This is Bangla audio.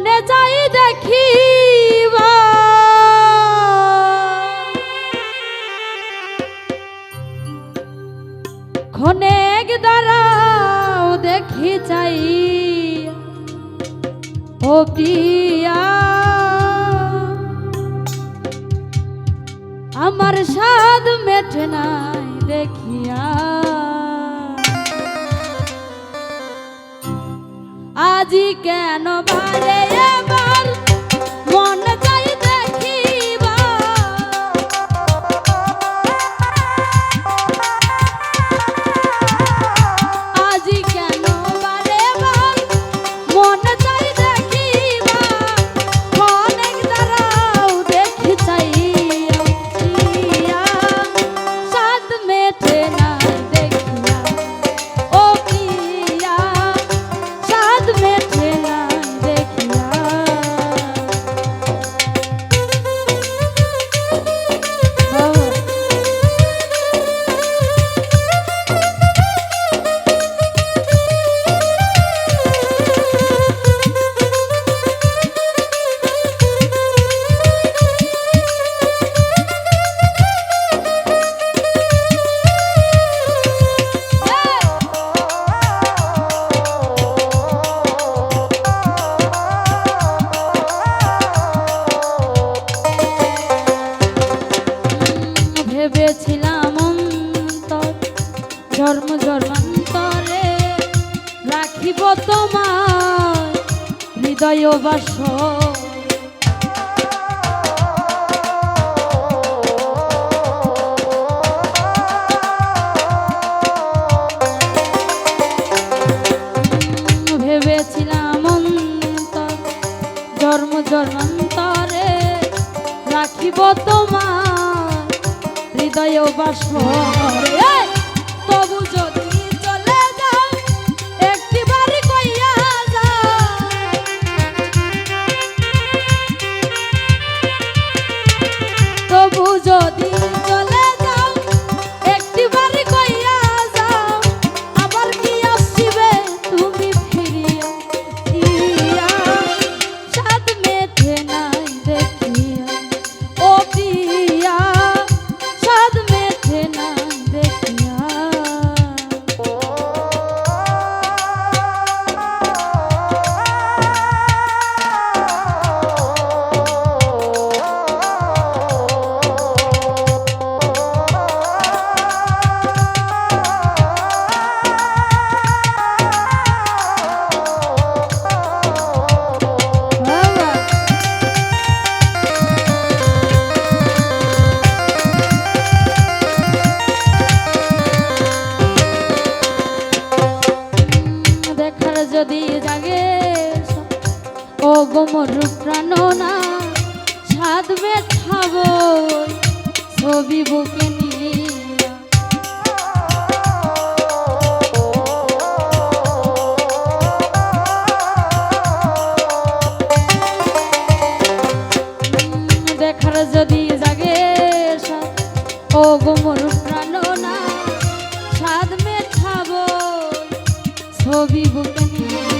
মনে যাই দেখি ক্ষণেক দাঁড়াও দেখি চাই। ও প্রিয়া, আমার স্বাদ মেটে নাই দেখিয়া। আজি কেন জন্মান্তরে রাখিব তোমার হৃদয় বাস। ভেবেছিলাম জন্ম জন্মান্তরে রাখিব তোমার হৃদয় বাসরে যদি ও গোমর প্রাণ না সাদ মেঠাব ছবি বুকে দেখার যদি জাগে ও গোমর প্রাণ না সাদ মেঠাব ছবি বুকে নিয়ে।